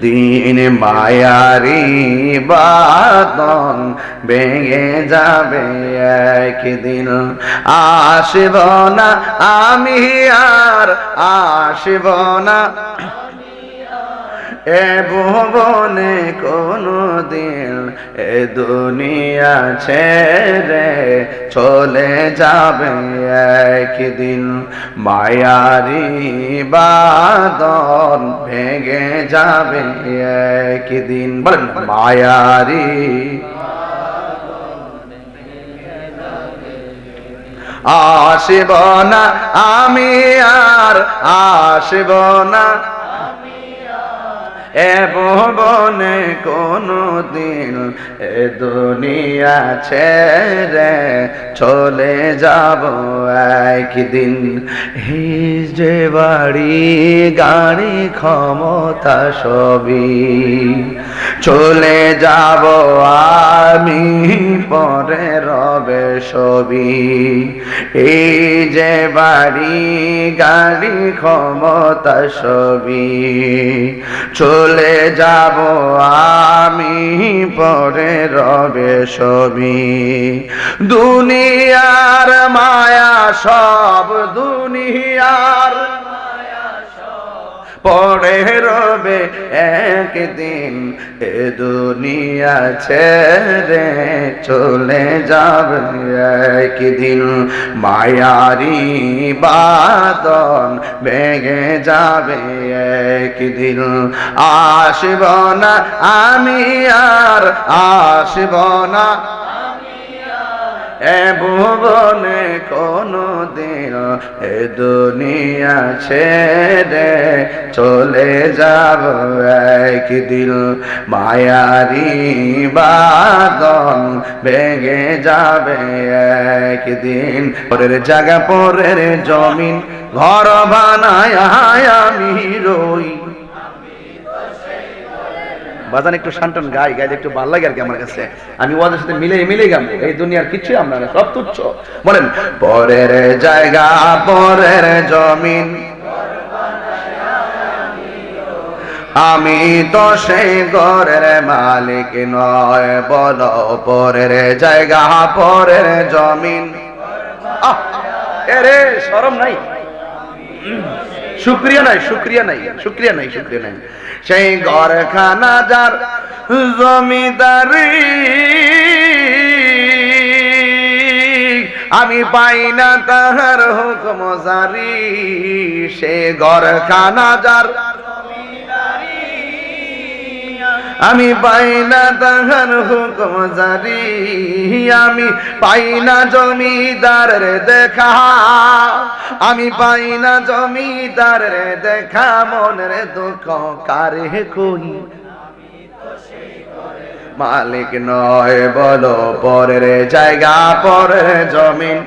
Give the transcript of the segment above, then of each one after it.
দিন মায়ারি বাদন ভেঙে যাবে একদিন। আসব না আমি আর আসব না। এ ভুবনে কোনো দিন এ দুনিয়া ছেড়ে চলে যাবে একদিন। মায়ারি বাদন ভেঙে যাবে একদিন। বলেন, মায়ারি আসব না আমি আর আসব না এ ভবনে কোনো দিন এ দুনিয়া ছেড়ে চলে যাব একদিন। যে বাড়ি, গাড়ি, ক্ষমতা সবই চলে যাব আমি পরে রবে সবই। এই যে বাড়ি, গাড়ি, ক্ষমতা সবই চলে যাব আমি পরে রবে সবই দুনিয়ার মায়া সব দুনিয়ার পরে রবে একদিন এ দুনিয়া ছেড়ে চলে যাবে একদিন। মায়ারি বাদন ভেঙে যাবে একদিন। আসব না আমি আর আসব না এ ভুবনে কোনো দিন এ দুনিয়া ছেড়ে চলে যাব একদিন। মায়ারি বাদন ভেঙে যাবে একদিন। পরের জায়গা, পরের জমিন, ঘর বানায় আমি রই। বাজান একটু শান্তন গাই গাইলে একটু ভালো লাগে আর কি আমার কাছে। আমি ওদের সাথে মিলে মিলে গাম এই দুনিয়ার কিছুই আমরা সব তুচ্ছ। বলেন পরের জায়গা পরের জমিন। আমি তো সেই ঘরের মালিক নয় বলো পরের জায়গা পরের জমিন। আহ, এরে শরম নাই। শুক্রিয়া নাই শুক্রিয়া নাই শুক্রিয়া নাই শুক্রিয়া নাই। সেই ঘরখানা যার জমিদারি, আমি পাই না তাহার হুকম জারি। সে ঘরখানা যার আমি পাই না তাহার হুকুম জারি আমি পাই না জমিদারের দেখা। আমি পাই না জমিদারের দেখা, মনের দুঃখ কারে কই? মালিক নয় বলো পরের জায়গা, পরের জমিন!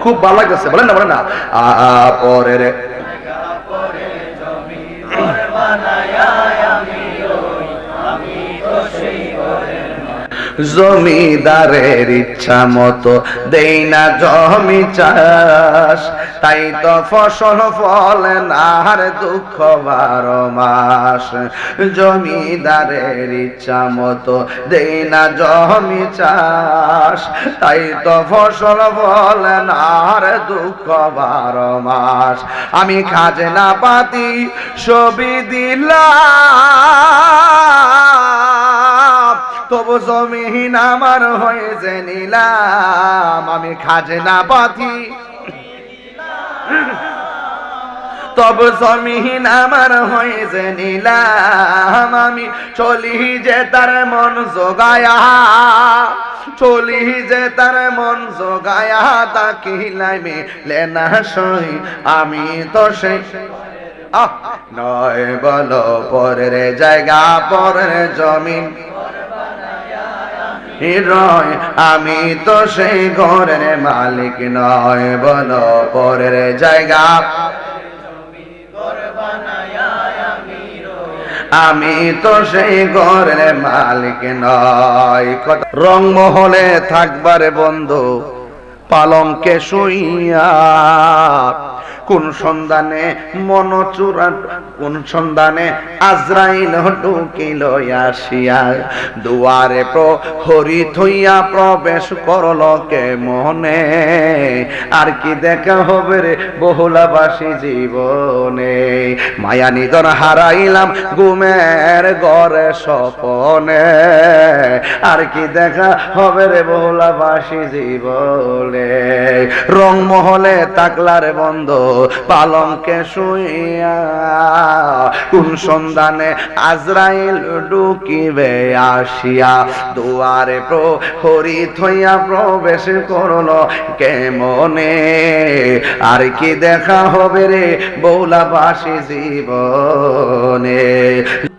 খুব ভালো লাগতেছে, বলেন না বলেন না। আ তো পরের জমিদারের ইচ্ছা মতো দেই না জমি চাষ। তাই তো ফসল ফলে আর দুঃখ বারো মাস। জমিদারের ইচ্ছা মতো দেই না জমি চাষ। তাই তো ফসল ফলে আর দুঃখ বারো মাস। আমি খাজনা পাতি ছবি দিলাম। তবু জমিন আমার হয়েছে নিলাম, আমি খাজনা পাতি। তব জমিন আমার হয়েছে নিলাম, আমি চলি যে তার মন জোগায়া। চলি যে তার মন জোগায়া, তাকিলাই মেলে সই, আমি তো সেই। নয় বলো পরের জায়গা, পরের জমিন। রয়, আমি তো সেই ঘরের মালিক নয়, বলো পরের জায়গা। আমি তো সেই ঘরের মালিক নয়। কথা- রংমহলে থাকবারে বন্ধু, পালঙ্কে শুইয়া কোন সন্ধানে মন চূড়া কোন সন্ধানে আজরাইল ঢুকিল আসিয়া। দুয়ারে প্রহরি থইয়া প্রবেশ করল কে মনে? আর কি দেখা হবে রে বহুলাবাসী জীবনে? মায়া নিদন হারাইলাম ঘুমের ঘরে স্বপনে। আর কি দেখা হবে রে বহুলাবাসী জীবনে? রংমহলে তাকলার বন্ধ পালঙ্কে শুইয়া কোন সন্ধানে আজরাইল ঢুকিবে আসিয়া দুয়ারে প্রহরি থইয়া প্রবেশ করল কেমনে আর কি দেখা হবে রে বৌলাবাসী জীবনে?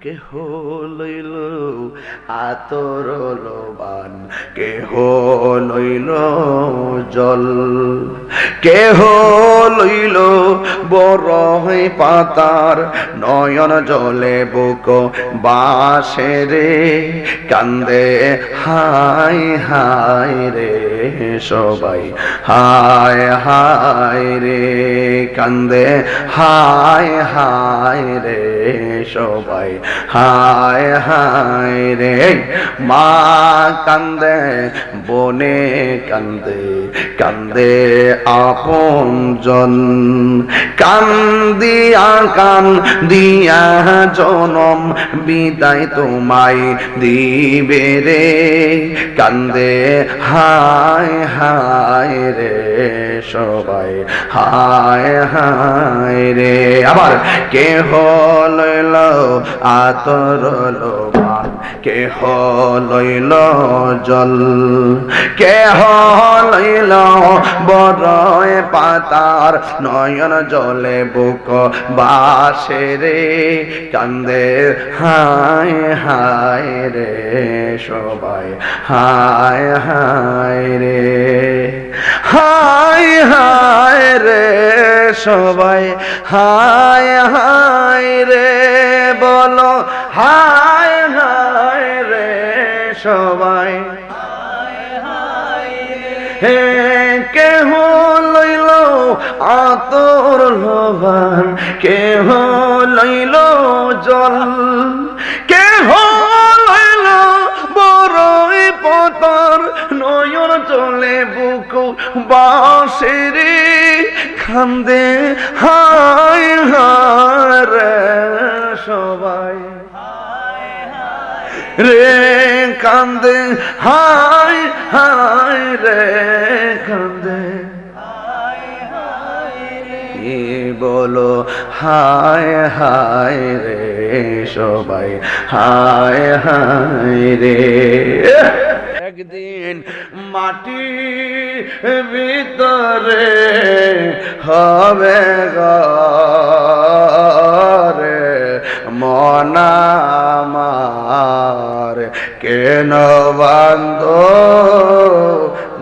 কেহ লইল আতর লোবান, কেহ লইল জল। কেহ লইল বড় পাতার, নয়ন জলে বুক বাসে রে। কান্দে হাই হায় রে। সবাই। হায় হায় রে কান্দে। হায় হায় রে সবাই। হায় হায় রে মা কান্দে, বনে কান্দে। কান্দে আপন জন কান্দিয়া কান দিয়া জনম বিদায় তোমায় দিবে রে। কান্দে, হায় হায় হায় রে সবাই হায় হায় রে। আবার কে হল আতর লোবান কে হল জল, কে হল বড় পাতার নয়ন জলে বুক বাসে রে, কান্দে হায় হায় রে সবাই, হায় হায় রে, হায় হায় রে সবাই, হায় হায় রে বলো, হায় সবাই। হে কেহ লইল আতর লোভান, কেহ লইল জল, কেহ লইল বড়ই পতর, নয়ন চলে বুক বাসেরে খান্দে হায় হায় সবাই। রে কান্দে হায় হায় রে কান্দে। বলো হায় হায় রে সবাই হায় হায় রে। একদিন মাটি ভিতরে হবে গরে মনামার কেন বান্ধ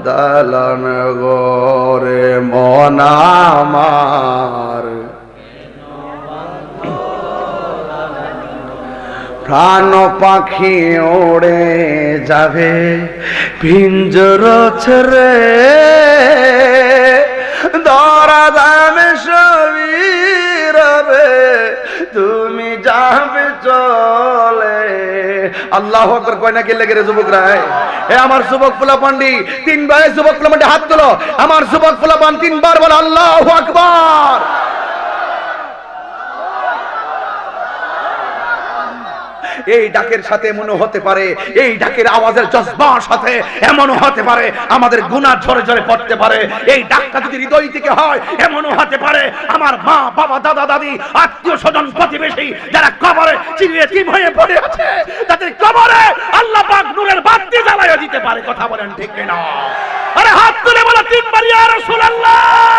দালন গোরে মনামার প্রাণ পাখি ওড়ে যাবে, পিঞ্জর ছেড়ে। দরা দামে সবই রবে, তুমি যাবে চলে আল্লাহ আকবর কয় না গেলে যুবক রায় এ আমার যুবক পোলা পান্ডি, তিনবার যুবক পোলা পান্ডি হাত তোলো। আমার যুবক পোলা পান তিনবার বলে আল্লাহ আকবার। এই ডাকের সাথে এমনও হতে পারে, এই ডাকের আওয়াজের জজবার সাথে এমনও হতে পারে, আমাদের গুণা ঝরে ঝরে পড়তে পারে, এই ডাকটা যদি হৃদয় থেকে হয়, এমনও হতে পারে, আমার মা, বাবা, দাদা, দাদি, আত্মীয় স্বজন, প্রতিবেশী যারা কবরে চিনিয়ে চিম হয়ে পড়ে আছে, তাদের কবরে আল্লাহ পাক নূরের বাতি জ্বালাইয়া দিতে পারে, কথা বলেন ঠিক কিনা? আরে হাত তুলে বলো তিনবার, ইয়া রাসূলুল্লাহ!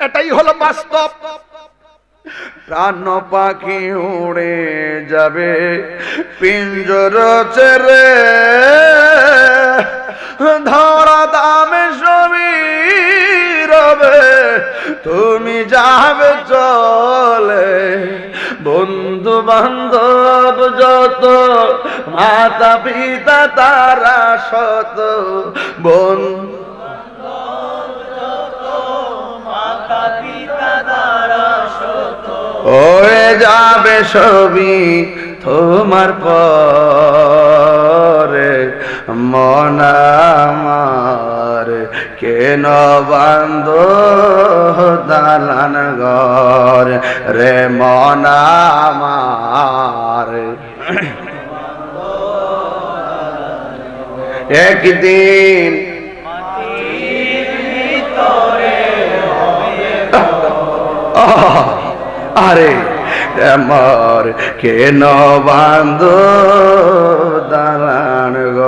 এটাই হলো বাস্তব। প্রাণ পাখি উড়ে যাবে, পিঞ্জর ছেড়ে। ধরা দামে সবই রবে, তুমি যাবে চলে। বন্ধু বান্ধব যত মাতা পিতা তারা শত বন্ধু যাবে সবই তোমার পরে। মন আমার কেন বান্ধ দালান ঘর? রে মন আমার একদিন আরে আমার কেন বান্ধ দালান গো?